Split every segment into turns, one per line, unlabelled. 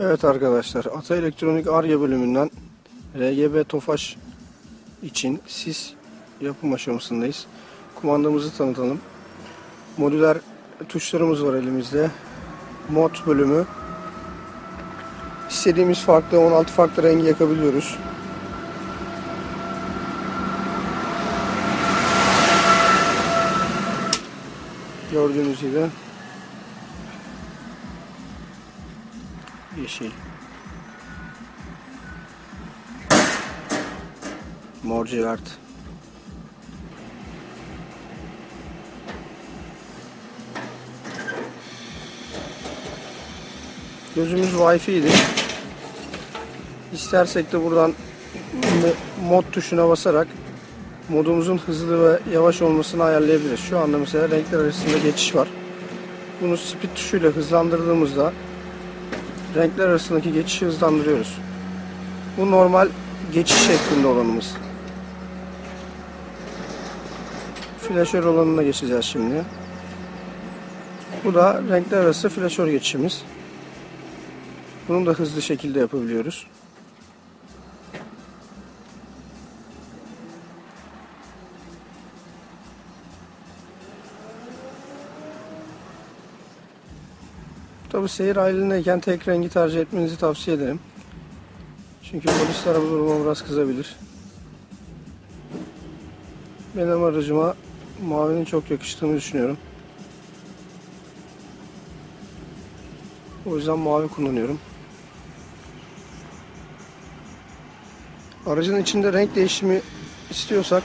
Evet arkadaşlar, Ata Elektronik Arya bölümünden RGB Tofaş için sis yapım aşamasındayız. Kumandamızı tanıtalım. Modüler tuşlarımız var elimizde. Mod bölümü. İstediğimiz farklı 16 farklı rengi yakabiliyoruz. Gördüğünüz gibi yeşil mor cigart gözümüz Wi-Fi idi. İstersek de buradan mod tuşuna basarak modumuzun hızlı ve yavaş olmasını ayarlayabiliriz. Şu anda mesela renkler arasında geçiş var. Bunu speed tuşuyla hızlandırdığımızda renkler arasındaki geçişi hızlandırıyoruz. Bu normal geçiş şeklinde olanımız. Flaşör olanına geçeceğiz şimdi. Bu da renkler arası flaşör geçişimiz. Bunu da hızlı şekilde yapabiliyoruz. Tabi seyir halindeyken tek rengi tercih etmenizi tavsiye ederim. Çünkü polisler bu duruma biraz kızabilir. Benim aracıma mavinin çok yakıştığını düşünüyorum. O yüzden mavi kullanıyorum. Aracın içinde renk değişimi istiyorsak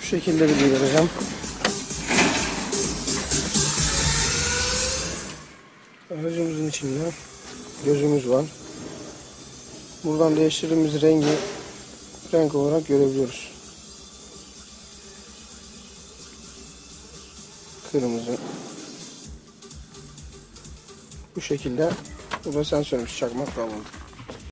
şu şekilde bilgi vereceğim. Aracımızın içinde gözümüz var. Buradan değiştirdiğimiz rengi renk olarak görebiliyoruz. Kırmızı. Bu şekilde bu da sensörümüz çakmak bağlandı.